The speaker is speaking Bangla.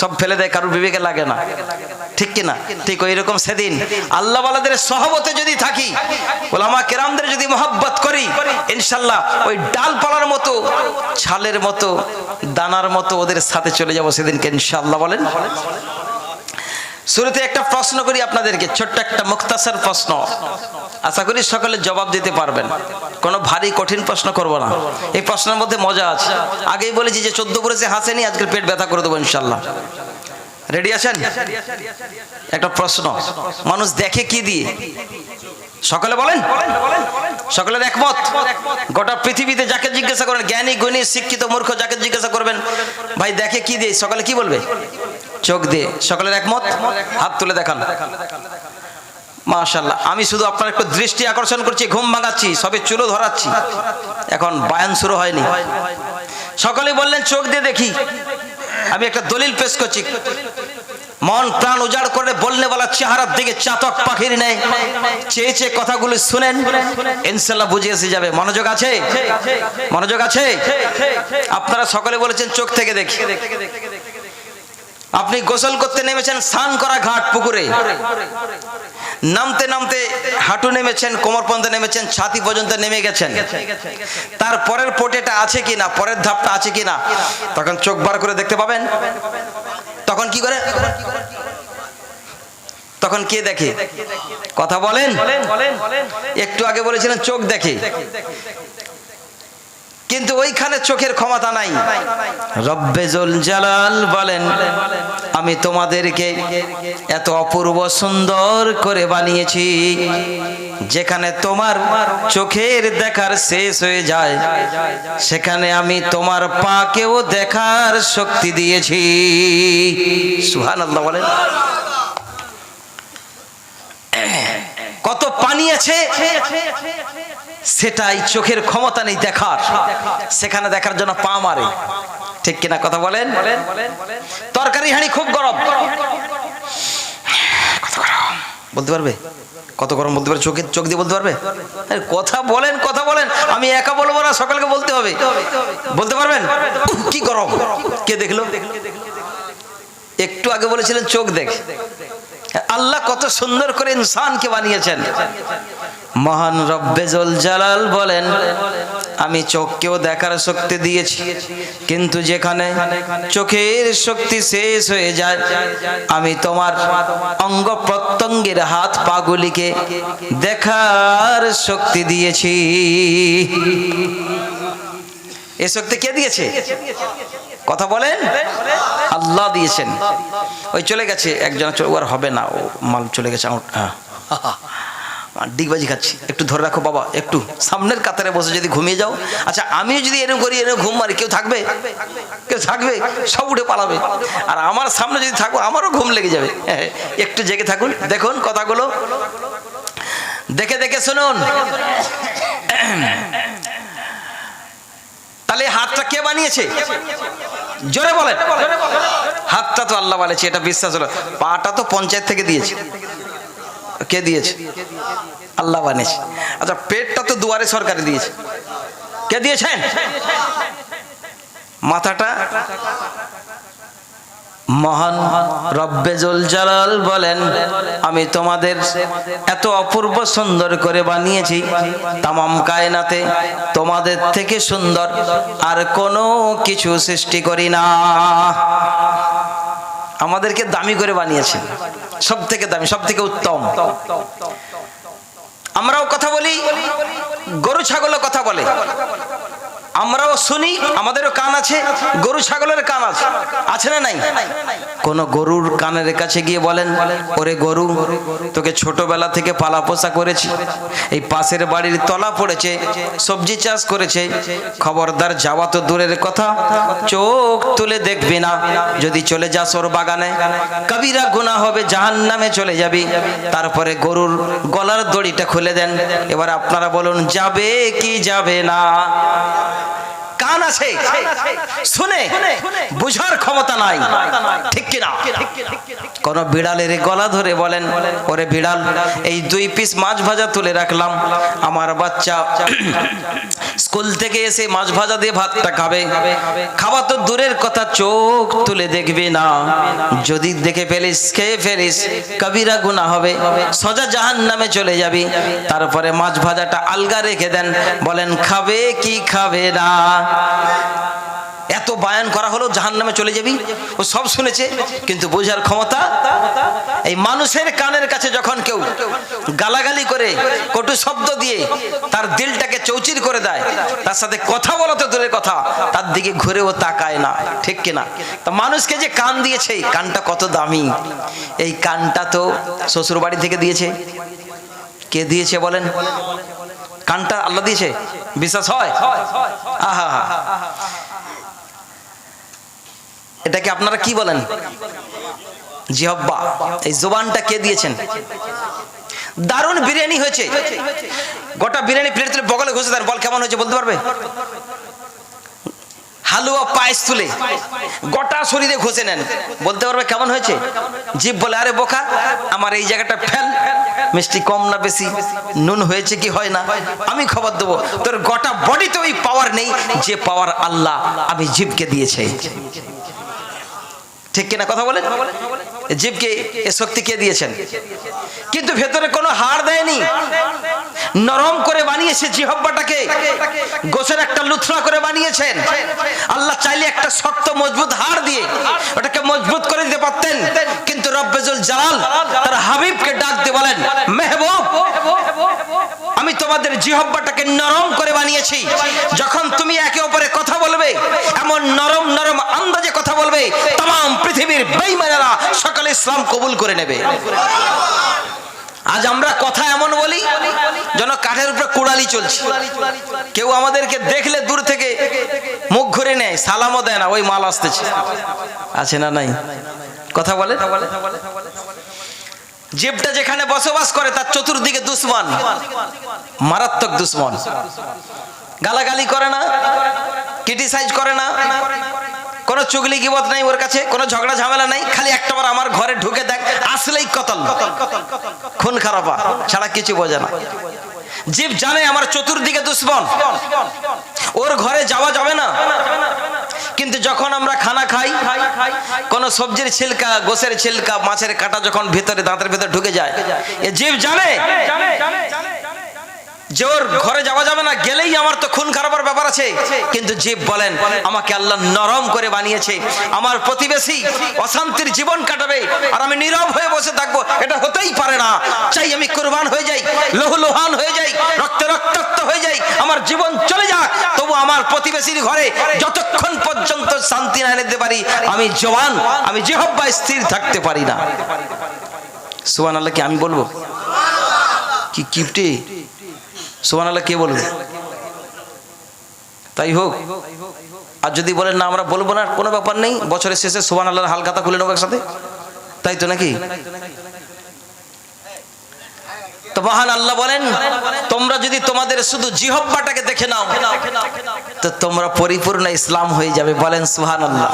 সব ফেলে দেয়, কারোর বিবেকে লাগে না। ঠিক কিনা? ঠিক ওই রকম সেদিন। আল্লাহ বালাদের সহবতে যদি থাকি, ওলামা কেরামদের যদি মহাব্বত করি, ইনশাল্লাহ ওই ডালপালার মতো, ছালের মতো, দানার মতো ওদের সাথে চলে যাব সেদিনকে, ইনশাল্লাহ বলেন। শুরুতে একটা প্রশ্ন করি আপনাদেরকে, ছোট্ট একটা মুক্তাসার প্রশ্ন। আশা করি সকলে জবাব দিতে পারবেন। কোনো ভারী কঠিন প্রশ্ন করব না। এই প্রশ্নের মধ্যে মজা আছে। আগেই বলেছি যে চোদ্দ পড়েছে হাসেনি আজকে পেট ব্যথা করে দেবো ইনশাল্লাহ। রেডি আছেন? একটা প্রশ্ন। মানুষ দেখে কি দিয়ে? সকলে বলেন? সকলের একমত? গোটা পৃথিবীতে যাকে জিজ্ঞাসা করেন, জ্ঞানী, গুণী, শিক্ষিত, মূর্খ, যাকে জিজ্ঞাসা করবেন, ভাই দেখে কি দিয়ে? সকলে কি বলবে? চোখ দিয়ে সকলের একমত? হাত তুলে দেখান। মাশাল্লাহ আমি শুধু আপনার একটু দৃষ্টি আকর্ষণ করছি, ঘুম ভাঙাচ্ছি, সবে চুলো ধরাচ্ছি। এখন বায়ান শুরু হয়নি। সকলে বললেন, চোখ দিয়ে দেখি। আমি একটা দলিল পেশ করছি। মন প্রাণ উজাড় করে বললে বলা চেহারার দিকে চাতক পাখির নেই। চেয়ে চেয়ে কথাগুলো শুনেন ইনশাল্লাহ বুঝে এসে যাবে। মনোযোগ আছে? মনোযোগ আছে? আপনারা সকলে বলেছেন, চোখ থেকে দেখি। আপনি গোসল করতে নেমেছেন, স্নান করা ঘাট পুকুরে। নামতে নামতে হাঁটু নেমেছেন, কোমর পর্যন্ত নেমেছেন, ছাতি পর্যন্ত নেমে গেছেন। তার পরের পোটেটা আছে কি না পরের ধাপটা আছে কি না তখন চোখ বার করে দেখতে পাবেন। তখন কি করে? তখন কে দেখে? কথা বলেন? একটু আগে বলেছিলেন, চোখ দেখে। কিন্তু ওইখানে চোখের ক্ষমতা নাই। রব্বে জল জালাল বলেন, আমি তোমাদেরকে এত অপূর্ব সুন্দর করে বানিয়েছি, যেখানে তোমার চোখের দেখার শেষ হয়ে যায়, সেখানে আমি তোমার পাকেও দেখার শক্তি দিয়েছি। সুহান আল্লাহ বলেন। কত পানি আছে সেটাই চোখের ক্ষমতা নেই দেখার। সেখানে দেখার জন্য পা মারে। ঠিক কিনা কথা বলেন? তরকারি হাঁড়ি খুব গরম। বলতে পারবে? কত গরম বলতে পারবে? চোখে চোখ দিয়ে বলতে পারবে? আরে কথা বলেন কথা বলেন। আমি একা বলব না, সকালকে বলতে হবে। বলতে পারবেন? কি গরম? কে দেখল? একটু আগে বলেছিলেন, চোখ দেখ। আল্লাহ কত সুন্দর করে ইনসানকে বানিয়েছেন। মহান রব্বেজল জালাল বলেন, আমি চোখকেও দেখার শক্তি দিয়েছি, কিন্তু যেখানে চোখের শক্তি শেষ হয়ে যায়, আমি তোমার অঙ্গ প্রত্যঙ্গের হাত পাগুলিকে দেখার শক্তি দিয়েছি। এ শক্তি কে দিয়েছে? কথা বলেন। আল্লাহ দিয়েছেন। ওই চলে গেছে, একজন হবে না, ও মাল চলে গেছে হ্যাঁ। ডিগবাজি খাচ্ছি। একটু ধরে রাখো বাবা একটু। সামনের কাতারে বসে যদি ঘুমিয়ে যাও। আচ্ছা আমিও যদি এরকম করি এরকম ঘুম মারি কেউ থাকবে? কেউ থাকবে? সব উঠে পালাবে। আর আমার সামনে যদি থাকব আমারও ঘুম লেগে যাবে। হ্যাঁ, একটু জেগে থাকুন। দেখুন কথাগুলো। দেখে দেখে শুনুন। তাহলে হাতটা কে বানিয়েছে? জোরে বলেন। হাতটা তো আল্লাহ বানিয়েছে এটা বিশ্বাস হলো। পাটা তো পঞ্চায়েত থেকে দিয়েছে। কে দিয়েছে? আল্লাহ বানিয়েছে। আচ্ছা পেটটা তো দুয়ারে সরকারে দিয়েছে। কে দিয়েছেন? মাথাটা মহান রব্বেজুল জালাল বলেন, আমি তোমাদের এত অপূর্ব সুন্দর করে বানিয়েছি, তামাম কায়নাতে তোমাদের থেকে সুন্দর আর কোনো কিছু সৃষ্টি করি না। আমাদেরকে দামি করে বানিয়েছেন সব থেকে দামি সব থেকে উত্তম। আমরাও কথা বলি, গরু, ছাগলও কথা বলে। আমরাও শুনি, আমাদেরও কান আছে, গরু ছাগলের কান আছে। আছে না নাই? কোন গরুর কানের কাছে গিয়ে বলেন, ওরে গরু, তোকে ছোটবেলা থেকে পালা পোষা করেছি। এই পাশের বাড়ির তলা পড়েছে, সবজি চাষ করেছে। খবরদার যাওয়া তো দূরের কথা। চোখ তুলে দেখবি না, যদি চলে যাস ওর বাগানে। কবিরা গুণা হবে জাহান নামে চলে যাবি। তারপরে গরুর গলার দড়িটা খুলে দেন। এবার আপনারা বলুন, যাবে কি যাবে না? কান আছে। শুনে, বুঝার ক্ষমতা নাই। ঠিক কিনা? কোন বিড়ালের গলা ধরে বলেন, ওরে বিড়াল, এই দুই পিস মাছ ভাজা তুলে রাখলাম। আমার বাচ্চা স্কুল থেকে এসে মাছ ভাজা দিয়ে ভাতটা খাবে। খাওয়া তো দূরের কথা, চোখ তুলে দেখবে না। যদি দেখে ফেলিস, খেয়ে ফেলিস, কবিরা গুণা হবে। সজা জাহান নামে চলে যাবি। তারপরে মাছ ভাজাটা আলগা রেখে দেন। বলেন, খাবে কি খাবে না? এত বায়ান করা হলো জাহান নামে চলে যাবি? ও সব শুনেছে, কিন্তু বোঝার ক্ষমতা এই মানুষের কানের কাছে যখন কেউ গালাগালি করে, কটু শব্দ দিয়ে তার দিলটাকে চৌচির করে দেয়, তার সাথে কথা বলা তো কথা, তার দিকে ঘুরেও তাকায় না, ঠিক কিনা? তা মানুষকে যে কান দিয়েছে কানটা কত দামি? এই কানটা তো শ্বশুর বাড়ি থেকে দিয়েছে। কে দিয়েছে বলেন? কানটা আল্লাহ দিয়েছে? বিশ্বাস হয়? আহা। এটাকে আপনারা কি বলেন? জিহব্বা। এই জোবানটা কে দিয়েছেন? দারুণ বিরিয়ানি হয়েছে। গোটা বিরিয়ানি প্লেট তুলে বগলে ঘষে দেন। বল, কেমন হয়েছে বলতে পারবে? হালুয়া পায়েস তুলে গোটা শরীরে ঘষে নেন। বলতে পারবে কেমন হয়েছে? জীব বলে, আরে বোকা, আমার এই জায়গাটা ফেল। মিষ্টি কম না বেশি? নুন হয়েছে কি হয় না? আমি খবর দেবো। তোর গোটা বডিতে ওই পাওয়ার নেই। যে পাওয়ার আল্লাহ আমি জীবকে দিয়েছে। ঠিক কিনা কথা বলেন? জীবকে এ শক্তি কে দিয়েছেন? কিন্তু ভেতরে কোনো হাড় দেয়নি। নরম করে বানিয়েছে জিহব্বাটাকে। গোসের একটা লুথরা করে বানিয়েছেন। আল্লাহ চাইলে একটা শক্ত, মজবুত হাড় দিয়ে ওটাকে মজবুত করে দিতে পারতেন। কিন্তু রব্বেজুল জালাল তার হাবিবকে ডাক দিয়ে বলেন, মেহবুব, আমি তোমাদের জিহব্বাটাকে নরম করে বানিয়েছি। যখন তুমি একে অপরে কথা বলবে, এমন নরম নরম আন্দাজে কথা বলবে, তাম পৃথিবীর বেইমানেরা সকলে ইসলাম কবুল করে নেবে। আজ আমরা কথা এমন বলি যেন কাঠের উপরে কুড়ালি চলছে। কেউ আমাদেরকে দেখলে দূর থেকে মুখ ঘুরে নেয়, সালামও দেয় না, ওই মাল আসতেছে। আছে না নাই? কথা বলে? জীবটা যেখানে বসবাস করে, তার চতুর্দিকে দুশ্মন। মারাত্মক দুশ্মন। গালাগালি করে না, ক্রিটিসাইজ করে না চুগলি গিবত নাই ওর কাছে, কোনো ঝগড়া ঝামেলা নাই, খালি একটাবার আমার ঘরে ঢুকে দেখ, আসলেই কতল। খুন খারাপা, ছাড়া কিছু বোঝে না। জীব জানে আমার চতুর্দিকে দুশ্মন। ওর ঘরে যাওয়া যাবে না। কিন্তু যখন আমরা খানা খাই, কোন সবজির ছিলকা, গোসের ছিলকা, মাছের কাটা যখন ভিতরে, দাঁতের ভিতরে ঢুকে যায়, এ জীব জানে। যে ওর ঘরে যাওয়া যাবে না, গেলেই আমার তো খুন খারাপের ব্যাপার আছে। কিন্তু জীব বলেন, আমাকে আল্লাহ নরম করে বানিয়েছে। আমার প্রতিবেশী অশান্তির জীবন কাটাবে, আর আমি নীরব হয়ে বসে থাকব। এটা হতেই পারে না। চাই আমি কোরবান হয়ে যাই, লোহ লোহান হয়ে যাই, রক্তে রক্তাক্ত হয়ে যাই, আমার জীবন চলে যাক। তবু আমার প্রতিবেশীর ঘরে যতক্ষণ পর্যন্ত শান্তি না এনে পারি, আমি জওয়ান, আমি জেহব্বা স্থির থাকতে পারি না। সুবান আল্লাহ কি আমি বলব? কি কিপটে? সুবান আল্লাহ কে বলবে তাই হোক, আর যদি বলেন, না, আমরা বলব না, কোনো ব্যাপার নেই, বছরের শেষে সুবান আল্লাহর হালখাতা খুলে নেব একসাথে। তাই তো নাকি? তো মহান আল্লাহ বলেন, তোমরা যদি তোমাদের শুধু জিহব্বাটাকে দেখে নাও, তো তোমরা পরিপূর্ণ ইসলাম হয়ে যাবে। বলেন সুহান আল্লাহ